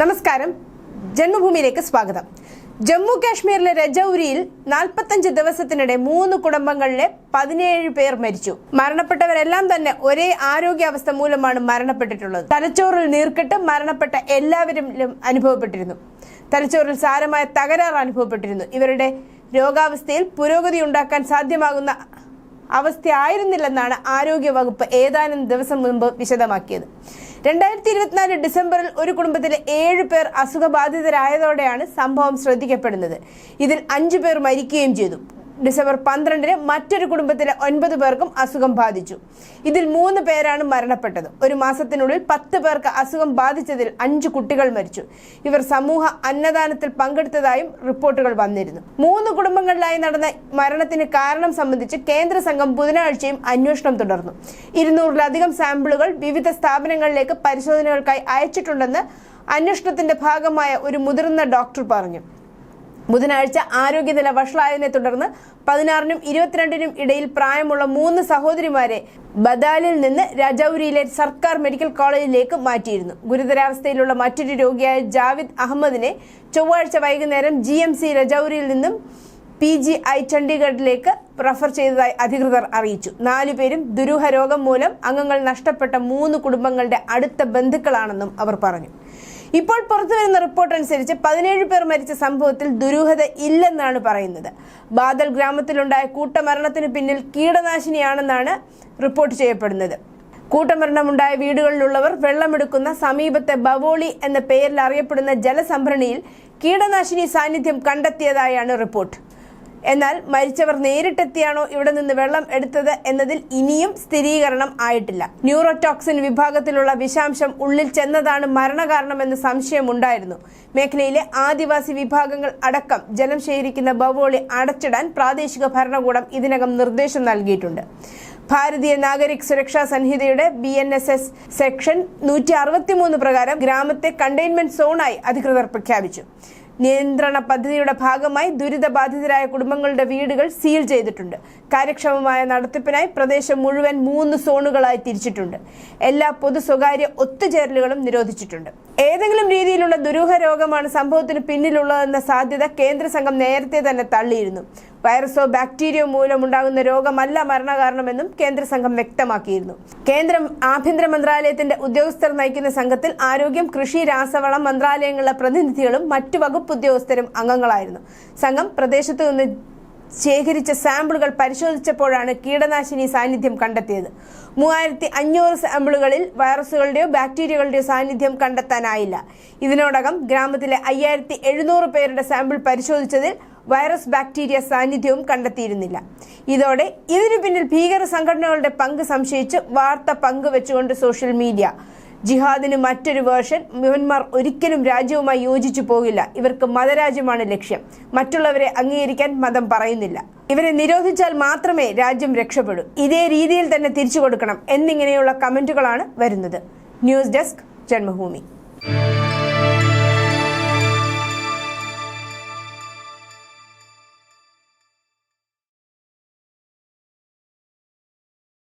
നമസ്കാരം. ജന്മഭൂമിയിലേക്ക് സ്വാഗതം. ജമ്മു കാശ്മീരിലെ രജൌരിയിൽ നാൽപ്പത്തഞ്ച് ദിവസത്തിനിടെ മൂന്ന് കുടുംബങ്ങളിലെ പതിനേഴ് പേർ മരിച്ചു. മരണപ്പെട്ടവരെല്ലാം തന്നെ ഒരേ ആരോഗ്യാവസ്ഥ മൂലമാണ് മരണപ്പെട്ടിട്ടുള്ളത്. തലച്ചോറിൽ നീർക്കെട്ട് മരണപ്പെട്ട എല്ലാവരിലും അനുഭവപ്പെട്ടിരുന്നു. തലച്ചോറിൽ സാരമായ തകരാർ അനുഭവപ്പെട്ടിരുന്നു. ഇവരുടെ രോഗാവസ്ഥയിൽ പുരോഗതി ഉണ്ടാക്കാൻ സാധ്യമാകുന്ന അവസ്ഥയായിരുന്നില്ലെന്നാണ് ആരോഗ്യവകുപ്പ് ഏതാനും ദിവസം മുൻപ് വിശദമാക്കിയത്. രണ്ടായിരത്തി ഇരുപത്തിനാല് ഡിസംബറിൽ ഒരു കുടുംബത്തിലെ ഏഴ് പേർ അസുഖബാധിതരായതോടെയാണ് സംഭവം ശ്രദ്ധിക്കപ്പെടുന്നത്. ഇതിൽ അഞ്ചു പേർ മരിക്കുകയും ചെയ്തു. ഡിസംബർ പന്ത്രണ്ടിന് മറ്റൊരു കുടുംബത്തിലെ ഒൻപത് പേർക്കും അസുഖം ബാധിച്ചു. ഇതിൽ മൂന്ന് പേരാണ് മരണപ്പെട്ടത്. ഒരു മാസത്തിനുള്ളിൽ പത്ത് പേർക്ക് അസുഖം ബാധിച്ചതിൽ അഞ്ച് കുട്ടികൾ മരിച്ചു. ഇവർ സമൂഹ അന്നദാനത്തിൽ പങ്കെടുത്തതായും റിപ്പോർട്ടുകൾ വന്നിരുന്നു. മൂന്ന് കുടുംബങ്ങളിലായി നടന്ന മരണത്തിന് കാരണം സംബന്ധിച്ച് കേന്ദ്ര സംഘം ബുധനാഴ്ചയും അന്വേഷണം തുടർന്നു. ഇരുന്നൂറിലധികം സാമ്പിളുകൾ വിവിധ സ്ഥാപനങ്ങളിലേക്ക് പരിശോധനകൾക്കായി അയച്ചിട്ടുണ്ടെന്ന് അന്വേഷണത്തിന്റെ ഭാഗമായ ഒരു മുതിർന്ന ഡോക്ടർ പറഞ്ഞു. ബുധനാഴ്ച ആരോഗ്യനില വഷളായതിനെ തുടർന്ന് പതിനാറിനും ഇരുപത്തിരണ്ടിനും ഇടയിൽ പ്രായമുള്ള മൂന്ന് സഹോദരിമാരെ ബദാലിൽ നിന്ന് രജൌരിയിലെ സർക്കാർ മെഡിക്കൽ കോളേജിലേക്ക് മാറ്റിയിരുന്നു. ഗുരുതരാവസ്ഥയിലുള്ള മറ്റൊരു രോഗിയായ ജാവിദ് അഹമ്മദിനെ ചൊവ്വാഴ്ച വൈകുന്നേരം ജി എം സി രജൌരിയിൽ നിന്നും പി ജി ഐ ചണ്ഡീഗഡിലേക്ക് റഫർ ചെയ്തതായി അധികൃതർ അറിയിച്ചു. നാലുപേരും ദുരൂഹ രോഗം മൂലം അംഗങ്ങൾ നഷ്ടപ്പെട്ട മൂന്ന് കുടുംബങ്ങളുടെ അടുത്ത ബന്ധുക്കളാണെന്നും അവർ പറഞ്ഞു. ഇപ്പോൾ പുറത്തുവരുന്ന റിപ്പോർട്ട് അനുസരിച്ച് പതിനേഴ് പേർ മരിച്ച സംഭവത്തിൽ ദുരൂഹത ഇല്ലെന്നാണ് പറയുന്നത്. ബാദൽ ഗ്രാമത്തിലുണ്ടായ കൂട്ടമരണത്തിന് പിന്നിൽ കീടനാശിനിയാണെന്നാണ് റിപ്പോർട്ട് ചെയ്യപ്പെടുന്നത്. കൂട്ടമരണമുണ്ടായ വീടുകളിലുള്ളവർ വെള്ളമെടുക്കുന്ന സമീപത്തെ ബവോളി എന്ന പേരിൽ അറിയപ്പെടുന്ന ജലസംഭരണിയിൽ കീടനാശിനി സാന്നിധ്യം കണ്ടെത്തിയതായാണ് റിപ്പോർട്ട് എന്നാൽ മരിച്ചവർ നേരിട്ടെത്തിയാണോ ഇവിടെ നിന്ന് വെള്ളം എടുത്തത് എന്നതിൽ ഇനിയും സ്ഥിരീകരണം ആയിട്ടില്ല. ന്യൂറോടോക്സിൻ വിഭാഗത്തിലുള്ള വിഷാംശം ഉള്ളിൽ ചെന്നതാണ് മരണകാരണമെന്ന് സംശയമുണ്ടായിരുന്നു. മേഖലയിലെ ആദിവാസി വിഭാഗങ്ങൾ അടക്കം ജലം ശേഖരിക്കുന്ന ബവോളി അടച്ചിടാൻ പ്രാദേശിക ഭരണകൂടം ഇതിനകം നിർദ്ദേശം നൽകിയിട്ടുണ്ട്. ഭാരതീയ Nagarik Suraksha സംഹിതയുടെ B N S S section നൂറ്റി അറുപത്തിമൂന്ന് പ്രകാരം ഗ്രാമത്തെ കണ്ടെയ്ൻമെന്റ് സോണായി അധികൃതർ പ്രഖ്യാപിച്ചു. നിയന്ത്രണ പദ്ധതിയുടെ ഭാഗമായി ദുരിതബാധിതരായ കുടുംബങ്ങളുടെ വീടുകൾ സീൽ ചെയ്തിട്ടുണ്ട്. കാര്യക്ഷമമായ നടത്തിപ്പിനായി പ്രദേശം മുഴുവൻ മൂന്ന് സോണുകളായി തിരിച്ചിട്ടുണ്ട്. എല്ലാ പൊതു സ്വകാര്യ ഒത്തുചേരലുകളും നിരോധിച്ചിട്ടുണ്ട്. ഏതെങ്കിലും രീതിയിലുള്ള ദുരൂഹ രോഗമാണ് സംഭവത്തിന് പിന്നിലുള്ളതെന്ന സാധ്യത കേന്ദ്ര സംഘം നേരത്തെ തന്നെ തള്ളിയിരുന്നു. വൈറസോ ബാക്ടീരിയോ മൂലമുണ്ടാകുന്ന രോഗമല്ല മരണകാരണമെന്നും കേന്ദ്ര സംഘം വ്യക്തമാക്കിയിരുന്നു. കേന്ദ്രം ആഭ്യന്തര മന്ത്രാലയത്തിന്റെ ഉദ്യോഗസ്ഥർ നയിക്കുന്ന സംഘത്തിൽ ആരോഗ്യം കൃഷി രാസവളം മന്ത്രാലയങ്ങളിലെ പ്രതിനിധികളും മറ്റു വകുപ്പ് ഉദ്യോഗസ്ഥരും അംഗങ്ങളായിരുന്നു. സംഘം പ്രദേശത്തു നിന്ന് ശേഖരിച്ച സാമ്പിളുകൾ പരിശോധിച്ചപ്പോഴാണ് കീടനാശിനി സാന്നിധ്യം കണ്ടെത്തിയത്. മൂവായിരത്തി അഞ്ഞൂറ് സാമ്പിളുകളിൽ വൈറസുകളുടെയോ ബാക്ടീരിയകളുടെയോ സാന്നിധ്യം കണ്ടെത്താനായില്ല. ഇതിനോടകം ഗ്രാമത്തിലെ അയ്യായിരത്തി എഴുന്നൂറ് പേരുടെ സാമ്പിൾ പരിശോധിച്ചതിൽ വൈറസ് ബാക്ടീരിയ സാന്നിധ്യവും കണ്ടെത്തിയിരുന്നില്ല. ഇതോടെ ഇതിനു പിന്നിൽ ഭീകര സംഘടനകളുടെ പങ്ക് സംശയിച്ച് വാർത്ത പങ്കുവെച്ചുകൊണ്ട് സോഷ്യൽ മീഡിയ. ജിഹാദിന് മറ്റൊരു വേർഷൻ. മ്യാൻമാർ ഒരിക്കലും രാജ്യവുമായി യോജിച്ചു പോകില്ല. ഇവർക്ക് മതരാജ്യമാണ് ലക്ഷ്യം. മറ്റുള്ളവരെ അംഗീകരിക്കാൻ മതം പറയുന്നില്ല. ഇവരെ നിരോധിച്ചാൽ മാത്രമേ രാജ്യം രക്ഷപ്പെടൂ. ഇതേ രീതിയിൽ തന്നെ തിരിച്ചു കൊടുക്കണം എന്നിങ്ങനെയുള്ള കമന്റുകളാണ് വരുന്നത്. News desk Janmabhumi.